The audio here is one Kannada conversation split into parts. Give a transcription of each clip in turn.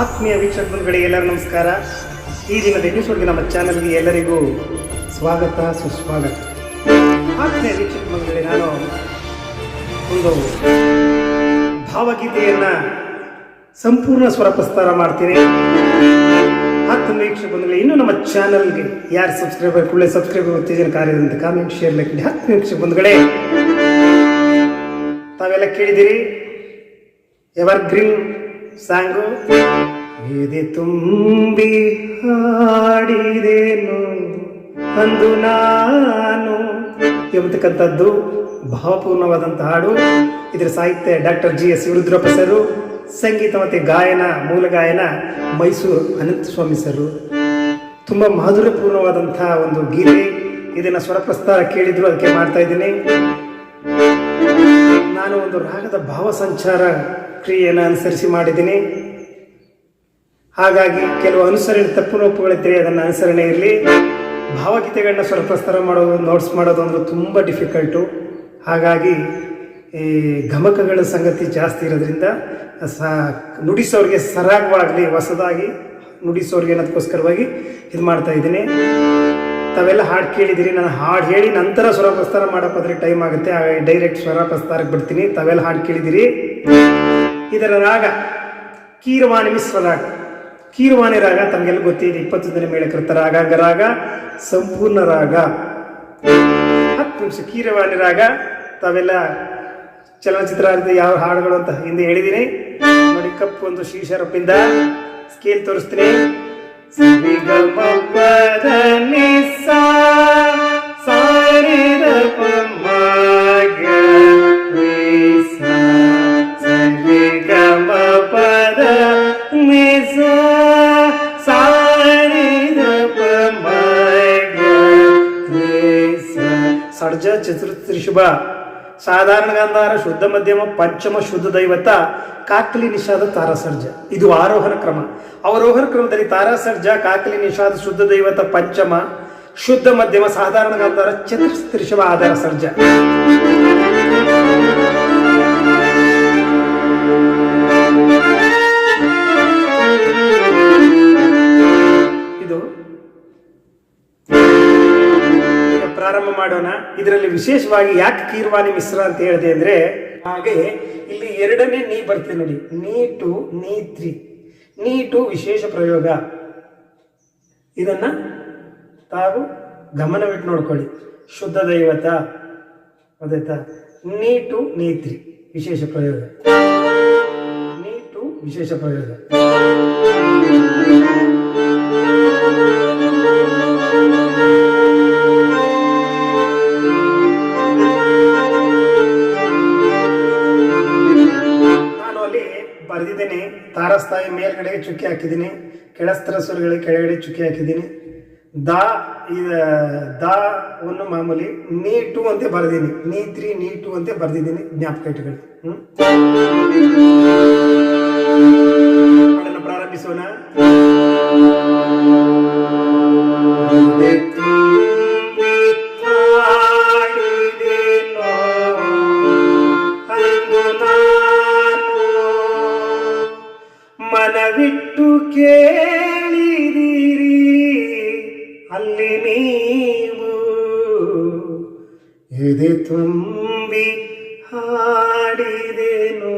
ಆತ್ಮೀಯ ವೀಕ್ಷಕ ಬಂಧುಗಳಿಗೆ ಎಲ್ಲರೂ ನಮಸ್ಕಾರ. ಈ ದಿನದ ಎಪಿಸೋಡ್ಗೆ ನಮ್ಮ ಚಾನಲ್ಗೆ ಎಲ್ಲರಿಗೂ ಸ್ವಾಗತ, ಸುಸ್ವಾಗತ. ಆತ್ಮೀಯ ವೀಕ್ಷಕ ಬಂಧುಗಳಿಗೆ ನಾನು ಒಂದು ಭಾವಗೀತೆಯನ್ನು ಸಂಪೂರ್ಣ ಸ್ವರ ಪ್ರಸ್ತಾರ ಮಾಡ್ತೀನಿ. ಆತ್ಮೀಯ ವೀಕ್ಷಕ ಬಂಧುಗಳೇ, ಇನ್ನೂ ನಮ್ಮ ಚಾನಲ್ಗೆ ಯಾರು ಸಬ್ಸ್ಕ್ರೈಬರ್ ಕೂಡಲೇ ಸಬ್ಸ್ಕ್ರೈಬರ್ ಉತ್ತೇಜನ ಕಾರ್ಯದಂತೆ ಕಾಮೆಂಟ್ ಶೇರ್ ಲೈಕ್ ಆತ್ಮೀಯ ವೀಕ್ಷಕ ಬಂಧುಗಳೇ, ತಾವೆಲ್ಲ ಕೇಳಿದಿರಿ ಎವರ್ಗ್ರೀನ್ ಸಾಂಗು? ಎದೆ ತುಂಬಿ ಹಾಡಿದೇನು ಅಂದು ನಾನು ಎಂಬತಕ್ಕಂಥದ್ದು ಭಾವಪೂರ್ಣವಾದಂಥ ಹಾಡು. ಇದರ ಸಾಹಿತ್ಯ doctor G S Rudrappa sir, ಸಂಗೀತ ಮತ್ತು ಗಾಯನ, ಮೂಲ ಗಾಯನ, ಮೈಸೂರು ಅನಂತಸ್ವಾಮಿ ಸರು. ತುಂಬ ಮಾಧುರ್ಯಪೂರ್ಣವಾದಂಥ ಒಂದು ಗೀತೆ. ಇದನ್ನು ಸ್ವರಪ್ರಸ್ತಾರ ಕೇಳಿದ್ರು, ಅದಕ್ಕೆ ಮಾಡ್ತಾ ಇದ್ದೀನಿ. ನಾನು ಒಂದು ರಾಗದ ಭಾವ ಸಂಚಾರ ಕ್ರಿಯೆಯನ್ನು ಅನುಸರಿಸಿ ಮಾಡಿದ್ದೀನಿ. ಹಾಗಾಗಿ ಕೆಲವು ಅನುಸರಣೆ ತಪ್ಪು ನೋಪುಗಳಿದ್ದರೆ ಅದನ್ನು ಅನುಸರಣೆ ಇರಲಿ. ಭಾವಗೀತೆಗಳನ್ನ ಸ್ವರಪ್ರಸ್ತಾರ ಮಾಡೋದು ನೋಟ್ಸ್ ಮಾಡೋದು ಅಂದರೆ ತುಂಬ ಡಿಫಿಕಲ್ಟು ಹಾಗಾಗಿ ಈ ಗಮಕಗಳ ಸಂಗತಿ ಜಾಸ್ತಿ ಇರೋದ್ರಿಂದ ಸ ನುಡಿಸೋರಿಗೆ ಸರಾಗವಾಗಲಿ, ಹೊಸದಾಗಿ ನುಡಿಸೋರಿಗೆ ಅನ್ನೋದಕ್ಕೋಸ್ಕರವಾಗಿ ಇದು ಮಾಡ್ತಾ ಇದ್ದೀನಿ. ತಾವೆಲ್ಲ ಹಾಡು ಕೇಳಿದಿರಿ, ನಾನು ಹಾಡು ಹೇಳಿ ನಂತರ ಸ್ವರ ಪ್ರಸ್ತಾರ ಟೈಮ್ ಆಗುತ್ತೆ. ಡೈರೆಕ್ಟ್ ಸ್ವರ ಪ್ರಸ್ತಾರಕ್ಕೆ ಬಿಡ್ತೀನಿ ತಾವೆಲ್ಲ ಹಾಡು ಕೇಳಿದಿರಿ. ಇದರ ರಾಗ ಕೀರವಾಣಿ ಮಿಶ್ರ ರಾಗ. ಕೀರವಾಣಿ ರಾಗ ತಮಗೆಲ್ಲ ಗೊತ್ತಿದೆ. ಇಪ್ಪತ್ತೊಂದನೇ ಮೇಳಕೃತ ರಾಗಾಂಗ ರಾಗ, ಸಂಪೂರ್ಣ ರಾಗ. ಹತ್ತು ನಿಮಿಷ ಕೀರವಾಣಿ ರಾಗ. ತಾವೆಲ್ಲ ಚಲನಚಿತ್ರ ಯಾವ ಹಾಡುಗಳು ಅಂತ ಹಿಂದೆ ಹೇಳಿದ್ದೀನಿ ನೋಡಿ, ಕಪ್ಪು ಒಂದು ಶೀಶರಪ್ಪಿಂದ ಸ್ಕೇಲ್ ತೋರಿಸ್ತೀನಿ. ತ್ರಿಶುಭ ಸಾಧಾರಣ ಗಾಂಧಾರ, ಶುದ್ಧ ಮಧ್ಯಮ, ಪಂಚಮ ಶುದ್ಧ ದೈವತ, ಕಾಕಲಿ ನಿಷಾದ ತಾರಾಸರ್ಜ. ಇದು ಆರೋಹಣ ಕ್ರಮ. ಅವರೋಹಣ ಕ್ರಮದಲ್ಲಿ ತಾರಾಸರ್ಜ, ಕಾಕಲಿ ನಿಷಾದ, ಶುದ್ಧ ದೈವತ, ಪಂಚಮ, ಶುದ್ಧ ಮಧ್ಯಮ, ಸಾಧಾರಣ ಗಾಂಧಾರ ಚತುರ್ಥ ತ್ರಿಶುಭ ಆಧಾರ ಸರ್ಜ. ಪ್ರಾರಂಭ ಮಾಡೋಣ. ಇದರಲ್ಲಿ ವಿಶೇಷವಾಗಿ ಯಾಕೆ ಕೀರ್ವಾಣಿ ಮಿಶ್ರ ಅಂತ ಹೇಳಿದೆ ಅಂದ್ರೆ, ಹಾಗೆ ಇಲ್ಲಿ ಎರಡನೇ ನೀ ಬರ್ತದೆ ನೋಡಿ. ನೀ ಟು ನೀ ತ್ರೀ ನೀ ಟು ವಿಶೇಷ ಪ್ರಯೋಗ. ಇದನ್ನ ತಾವು ಗಮನವಿಟ್ಟು ನೋಡ್ಕೊಳ್ಳಿ. ಶುದ್ಧ ದೈವತ. ಅದಾಯ್ತಾ ನೀ ಟು ನೀ ತ್ರೀ ವಿಶೇಷ ಪ್ರಯೋಗ. ನೀ ಟು ವಿಶೇಷ ಪ್ರಯೋಗ. ಬರೆದಿದ್ದೇನೆ ಮೇಲ್ಗಡೆಗೆ ಮೇಲ್ಗಡೆ ಚುಕ್ಕಿ ಹಾಕಿದ್ದೀನಿ, ಕೆಳಸ್ತರ ಸ್ವರಗಳಿಗೆ ಕೆಳಗಡೆ ಚುಕ್ಕಿ ಹಾಕಿದ್ದೀನಿ. ದಾ, ಇದ, ದಾ ಮಾಮೂಲಿ ನೀ ಟು ಅಂತ ಬರೆದೀನಿ. ನೀ ತ್ರೀ ನೀಟು ಅಂತ ಬರೆದಿದ್ದೀನಿ ಜ್ಞಾಪಕ ಇಟ್ಕೊಳ್ಳಿ ಹ್ಞೂ ಪ್ರಾರಂಭಿಸೋಣ. ಮನವಿಟ್ಟು ಕೇಳಿದಿರಿ, ಅಲ್ಲಿ ನೀವು ಎದೆ ತುಂಬಿ ಹಾಡಿದೆನು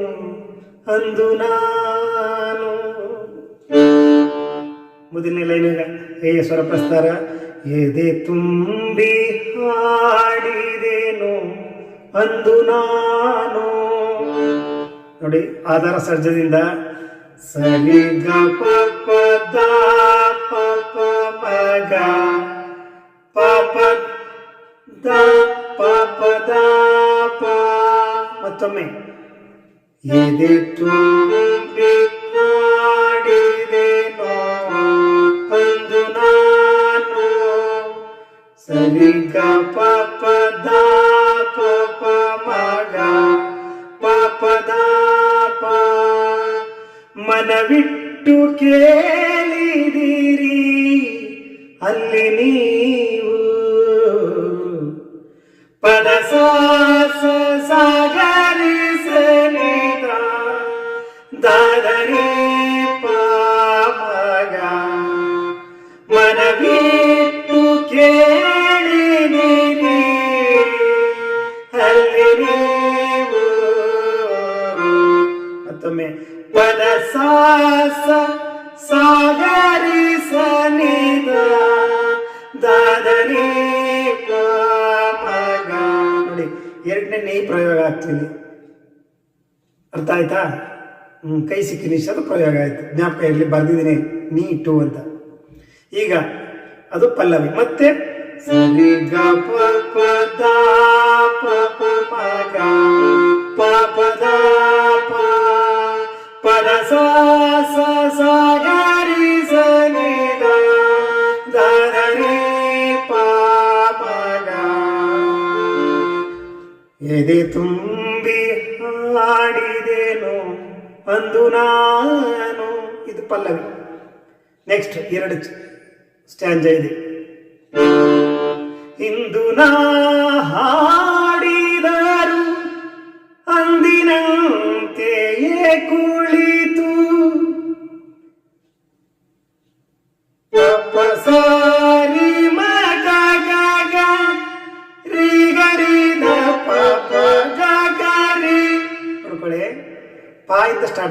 ಅಂದು ನಾನು. ಮೊದಲನೇ ಲೈನಿಗ ಹೇಯ ಸ್ವರ ಪ್ರಸ್ತಾರ ಎದೆ ತುಂಬಿ ಹಾಡಿದೆನು ಅಂದು ನಾನು. ನೋಡಿ, ಆಧಾರ ಸರ್ಜದಿಂದ ಸರಿ ಗ ಪ ಪ ದ ಪ ಪ ಮ ಗ ಪ ಪ ದ ಪ ಪ ದ ಪ ಮತ್ತೊಮ್ಮೆ ಎದೆ ಮನವಿಟ್ಟು ಕೇಳಿದಿರಿ ಅಲ್ಲಿ ನೀವು ಪದ ಸಾಸ ಸಾಗರಿ ಸನಿದ ಮಗ ನೋಡಿ ಎರಡನೇ ನೀ ಪ್ರಯೋಗ ಆಗ್ತಿದೆ ಅರ್ಥ ಆಯ್ತಾ? ಹ್ಮ್, ಕೈ ಸಿಕ್ಕಿ ಅದು ಪ್ರಯೋಗ ಆಯ್ತು. ಜ್ಞಾಪಕ ಇರಲಿ ಬರ್ದಿದ್ದೀನಿ. ನೀ ಟು ಅಂತ. ಈಗ ಅದು ಪಲ್ಲವಿ. ಮತ್ತೆ? ಸರಿ ಗ ಪ ಪ ದ ಪ ಪ ಪ ಗ ಪ ಪ ಎದೆ ತುಂಬಿ ಹಾಡಿದೆನು ಅಂದು ನಾನು. ಇದು ಪಲ್ಲವಿ. ನೆಕ್ಸ್ಟ್ ಎರಡು ಸ್ಟ್ಯಾಂಜ ಇದೆ. ಇಂದು ನಾ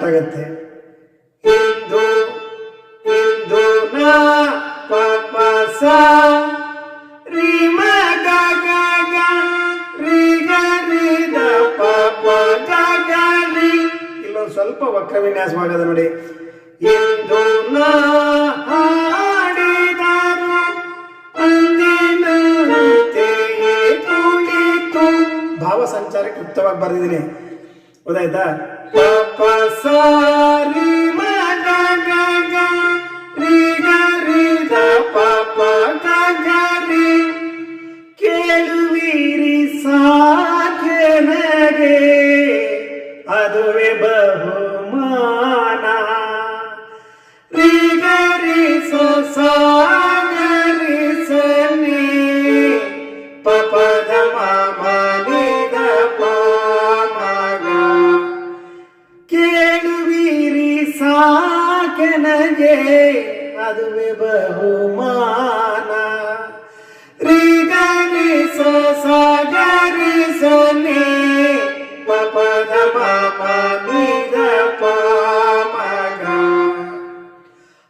ಸ್ಟಾರ್ಟ್ ಆಗತ್ತೆ. ಇಂದು ಇಂದು ನಾ ಪ ಪ ಸ ರೀ ಮ ಗ ಗ ಗ ರೀ ಗ ರೀ ದ ಪ ಪ ಗ ಗ ರೀ ಇಲ್ಲೊಂದು ಸ್ವಲ್ಪ ವಕ್ರ ವಿನ್ಯಾಸವಾಗದ ನೋಡಿ. ಇಂದು ನಾ ಹಾಡಿದರು ಭಾವ ಸಂಚಾರಕ್ಕೆ ಯುಕ್ತವಾಗಿ ಬರೆದಿದ್ದೀನಿ. ಗೊತ್ತಾಯ್ತಾ? ಸಾರಿ ಅದುವೆ ಬಹುಮಾನ. ರೀ ಗ ರೀ ಸ ಸ ಗ ರೀ ಸ ನೀ ಪ ಪ ದ ಮ ಮ ನೀ ದ ಪ ಮ ಗ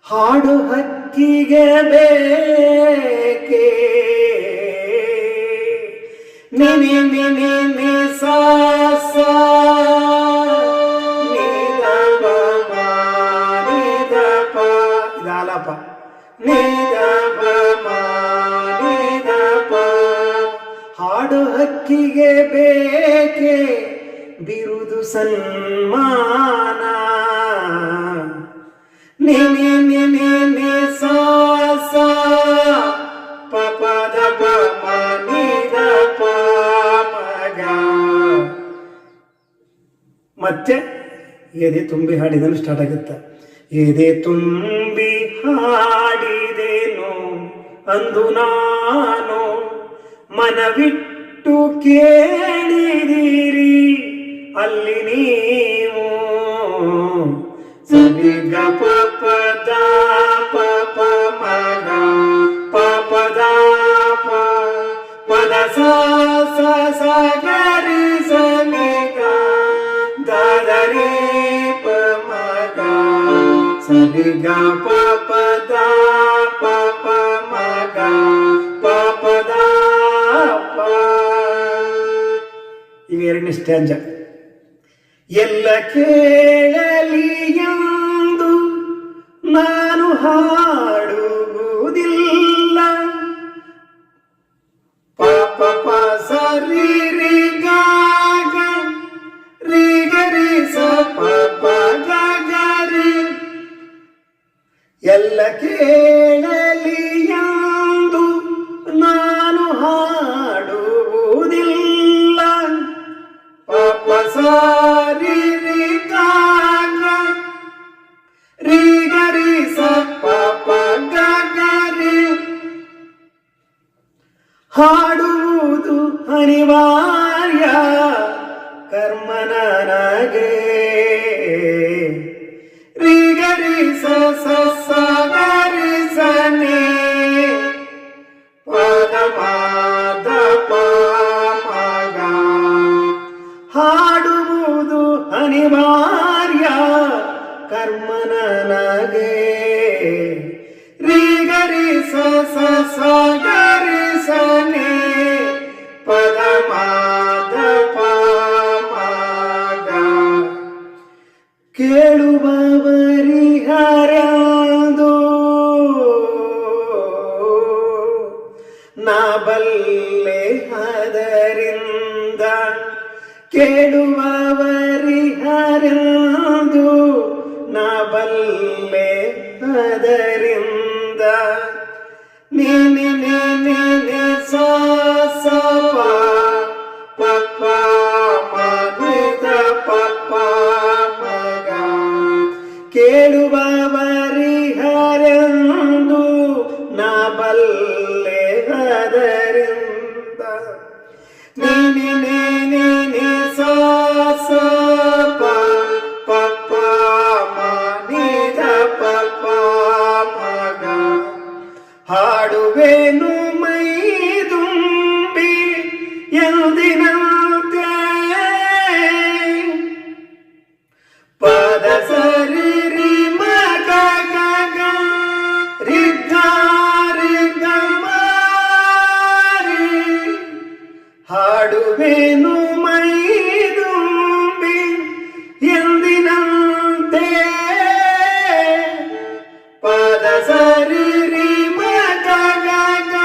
ಹಾಡು ಹಕ್ಕಿಗೆ ಬೇಕೆ. ನಿನಿ ನಿನಿ ಮತ್ತೆ ಎದೆ ತುಂಬಿ ಹಾಡಿದನು ಸ್ಟಾರ್ಟ್ ಆಗುತ್ತೆ. ಎದೆ ತುಂಬಿ ಹಾಡಿದೇನು ಅಂದು ನಾನು ಮನವಿಟ್ಟು ಕೇಳಿದಿರಿ, ಅಲ್ಲಿ ನೀವು ಸರಿ ಗ ಪ ಪ ದ ಪ ಪ ಗ ಪ ಪ ದ ಪ ಪದ ಸ ಸ ಸರಿ ಗ ಪ ಪ ದ ಪ ಪ ಮ ಗ ಪ ಪ ದ ಪ ಈಗ ಎರಡನೇ ಸ್ಟ್ಯಾಂಜ ಎಲ್ಲ ಕೇಳಲಿ ಅನಿವಾರ್ಯ ಕರ್ಮ ನನಗೆ ರಿ ಗ ರಿ ಸ ಸ ಸ ಗ ರಿ ಸ ನಿ ಪದ ಮಾತ ದ ಪ ಮ ಗ ಹಾಡುವುದು ಅನಿವಾರ್ಯ ಕರ್ಮನಗೆ ರೀ ಗರಿ ಕೇಳುವವರಿ ಹಾಡುವೆನು ಮೈ ತುಂಬಿ ಎಂದಿನಂತೆ. ಪದ ಸರಿ ರಿ ಮ ಗ ಗ ಗ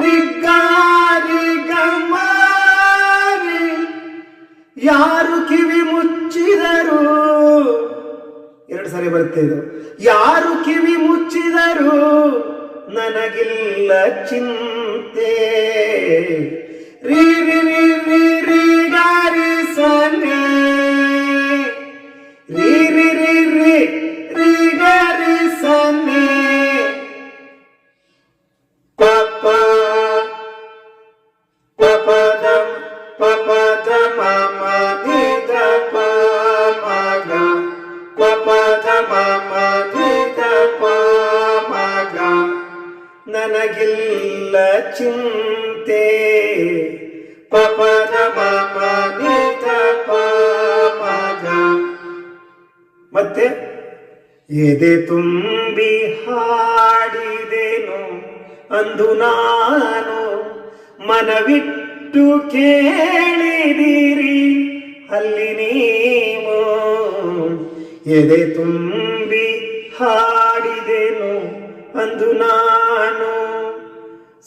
ರಿ ಗ ರಿ ಗ ಮ ರಿ. ಯಾರು ಕಿವಿ ಮುಚ್ಚಿದರು? ಎರಡು ಸಾರಿ ಬರುತ್ತೆ ಇದು. ಯಾರು ಕಿವಿ ಮುಚ್ಚಿದರು? ನನಗಿಲ್ಲ ಚಿಂತೆ. ನನಗಿಲ್ಲ ಚಿಂತೆ. ಪಪದ ಪಾಪ ನಿದ ಪ ಮಗ ಮತ್ತೆ ಎದೆ ತುಂಬಿ ಹಾಡಿದೆನು ಅಂದು ನಾನು ಮನವಿಟ್ಟು ಕೇಳಿದಿರಿ. ಅಲ್ಲಿ ನೀವು ಎದೆ ತುಂಬಿ ಹಾಡಿದೆನು ಅಂದು ನಾನು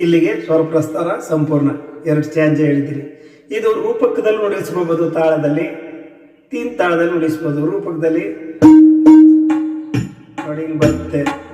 ಇಲ್ಲಿಗೆ ಸ್ವರ ಪ್ರಸ್ತಾರ ಸಂಪೂರ್ಣ. ಎರಡು ಸ್ಟ್ಯಾಂಜ ಹೇಳಿದ್ದೀರಿ ಇದು ರೂಪಕದಲ್ಲಿ ನುಡಿಸ್ಕೋಬಹುದು ತಾಳದಲ್ಲಿ. ತೀನ್ ತಾಳದಲ್ಲಿ ನುಡಿಸ್ಬೋದು. ರೂಪಕದಲ್ಲಿ ಬರುತ್ತೆ.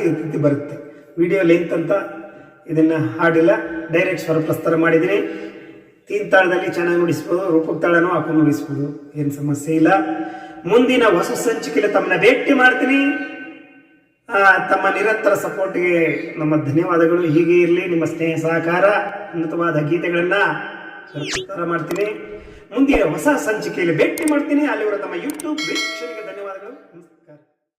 ಈ ರೀತಿ ಬರುತ್ತೆ. ವಿಡಿಯೋ ಲೆಂತ್ ಅಂತ ಇದನ್ನ ಹಾಡಿಲ್ಲ. ಡೈರೆಕ್ಟ್ ಸ್ವರ ಪ್ರಸ್ತಾರ ಮಾಡಿದ್ದೀನಿ. ತೀನ್ ತಾಳದಲ್ಲಿ ಚೆನ್ನಾಗಿ ನುಡಿಸ್ಬೋದು ರೂಪಕ ತಾಳನೂ ಹಾಕೊಂಡು ನುಡಿಸ್ಬೋದು. ಏನು ಸಮಸ್ಯೆ ಇಲ್ಲ. ಮುಂದಿನ ಹೊಸ ಸಂಚಿಕೆಯಲ್ಲಿ ತಮ್ಮನ್ನ ಭೇಟಿ ಮಾಡ್ತೀನಿ. ಆ, ತಮ್ಮ ನಿರಂತರ ಸಪೋರ್ಟ್ಗೆ ನಮ್ಮ ಧನ್ಯವಾದಗಳು. ಹೀಗೆ ಇರಲಿ. ನಿಮ್ಮ ಸ್ನೇಹ ಸಹಕಾರ ಉನ್ನತವಾದ ಗೀತೆಗಳನ್ನ ಪ್ರಸ್ತಾರ ಮಾಡ್ತೀನಿ. ಮುಂದಿನ ಹೊಸ ಸಂಚಿಕೆಯಲ್ಲಿ ಭೇಟಿ ಮಾಡ್ತೀನಿ. ಅಲ್ಲಿವರ ತಮ್ಮ ಯೂಟ್ಯೂಬ್ ವೀಕ್ಷಕರಿಗೆ ಧನ್ಯವಾದ